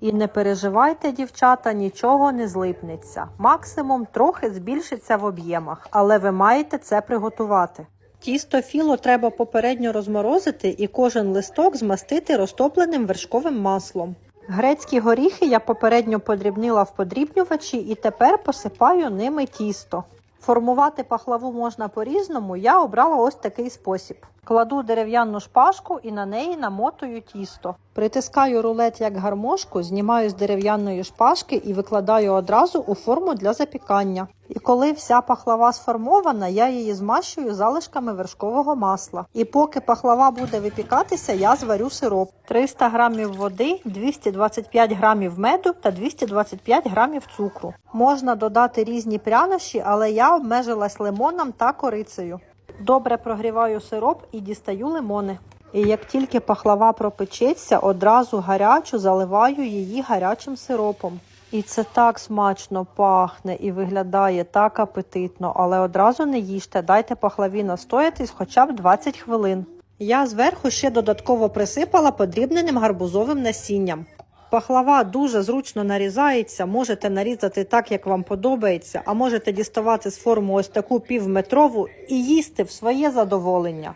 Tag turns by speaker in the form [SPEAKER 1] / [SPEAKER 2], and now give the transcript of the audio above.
[SPEAKER 1] І не переживайте, дівчата, нічого не злипнеться. Максимум трохи збільшиться в об'ємах, але ви маєте це приготувати. Тісто філо треба попередньо розморозити і кожен листок змастити розтопленим вершковим маслом. Грецькі горіхи я попередньо подрібнила в подрібнювачі і тепер посипаю ними тісто. Формувати пахлаву можна по-різному, я обрала ось такий спосіб. Кладу дерев'яну шпажку і на неї намотую тісто. Притискаю рулет як гармошку, знімаю з дерев'яної шпажки і викладаю одразу у форму для запікання. І коли вся пахлава сформована, я її змащую залишками вершкового масла. І поки пахлава буде випікатися, я зварю сироп. 300 грамів води, 225 грамів меду та 225 грамів цукру. Можна додати різні прянощі, але я обмежилась лимоном та корицею. Добре прогріваю сироп і дістаю лимони. І як тільки пахлава пропечеться, одразу гарячу заливаю її гарячим сиропом. І це так смачно пахне і виглядає так апетитно, але одразу не їжте, дайте пахлаві настоятись хоча б 20 хвилин. Я зверху ще додатково присипала подрібненим гарбузовим насінням. Пахлава дуже зручно нарізається, можете нарізати так, як вам подобається, а можете діставати з форму ось таку півметрову і їсти в своє задоволення.